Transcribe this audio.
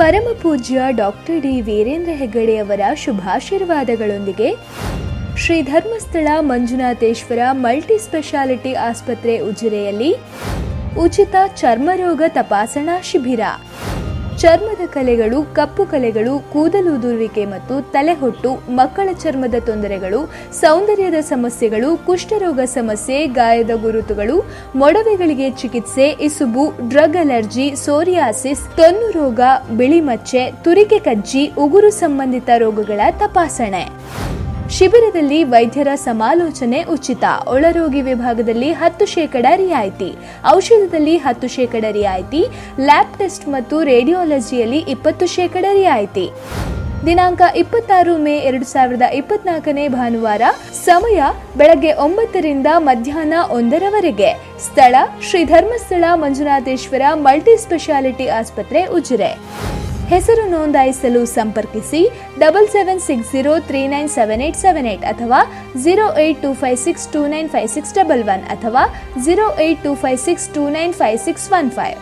ಪರಮ ಪೂಜ್ಯ doctor D Veerendra Heggade ಅವರ ಶುಭಾಶೀರ್ವಾದಗಳೊಂದಿಗೆ ಶ್ರೀ ಧರ್ಮಸ್ಥಳ ಮಂಜುನಾಥೇಶ್ವರ ಮಲ್ಟಿ ಸ್ಪೆಷಾಲಿಟಿ ಆಸ್ಪತ್ರೆ ಉಜಿರೆಯಲ್ಲಿ ಉಚಿತ ಚರ್ಮರೋಗ ತಪಾಸಣಾ ಶಿಬಿರ. ಚರ್ಮದ ಕಲೆಗಳು, ಕಪ್ಪು ಕಲೆಗಳು, ಕೂದಲು ಉದುರುವಿಕೆ ಮತ್ತು ತಲೆಹೊಟ್ಟು, ಮಕ್ಕಳ ಚರ್ಮದ ತೊಂದರೆಗಳು, ಸೌಂದರ್ಯದ ಸಮಸ್ಯೆಗಳು, ಕುಷ್ಠರೋಗ ಸಮಸ್ಯೆ, ಗಾಯದ ಗುರುತುಗಳು, ಮೊಡವೆಗಳಿಗೆ ಚಿಕಿತ್ಸೆ, ಇಸುಬು, ಡ್ರಗ್ ಅಲರ್ಜಿ, ಸೋರಿಯಾಸಿಸ್, ತೊನ್ನು ರೋಗ ಬಿಳಿಮಚ್ಚೆ ತುರಿಕೆ ಕಜ್ಜಿ, ಉಗುರು ಸಂಬಂಧಿತ ರೋಗಗಳ ತಪಾಸಣೆ. ಶಿಬಿರದಲ್ಲಿ ವೈದ್ಯರ ಸಮಾಲೋಚನೆ ಉಚಿತ. ಒಳರೋಗಿ ವಿಭಾಗದಲ್ಲಿ ಹತ್ತು ಶೇಕಡ ರಿಯಾಯಿತಿ. ಔಷಧದಲ್ಲಿ ಹತ್ತು ಶೇಕಡ ರಿಯಾಯಿತಿ. ಲ್ಯಾಬ್ ಟೆಸ್ಟ್ ಮತ್ತು ರೇಡಿಯಾಲಜಿಯಲ್ಲಿ ಇಪ್ಪತ್ತು ಶೇಕಡ ರಿಯಾಯಿತಿ. ದಿನಾಂಕ ಇಪ್ಪತ್ತಾರು ಮೇ ಎರಡು ಸಾವಿರದ ಇಪ್ಪತ್ನಾಲ್ಕನೇ ಭಾನುವಾರ, ಸಮಯ ಬೆಳಗ್ಗೆ ಒಂಬತ್ತರಿಂದ ಮಧ್ಯಾಹ್ನ ಒಂದರವರೆಗೆ. ಸ್ಥಳ ಶ್ರೀ ಧರ್ಮಸ್ಥಳ ಮಂಜುನಾಥೇಶ್ವರ ಮಲ್ಟಿ ಸ್ಪೆಷಾಲಿಟಿ ಆಸ್ಪತ್ರೆ, ಉಜಿರೆ. ಹೆಸರು ನೋಂದಾಯಿಸಲು ಸಂಪರ್ಕಿಸಿ double seven six zero three nine seven eight seven eight ಅಥವಾ zero eight two five six two nine five six double one ಅಥವಾ zero eight two five six two nine five six one five.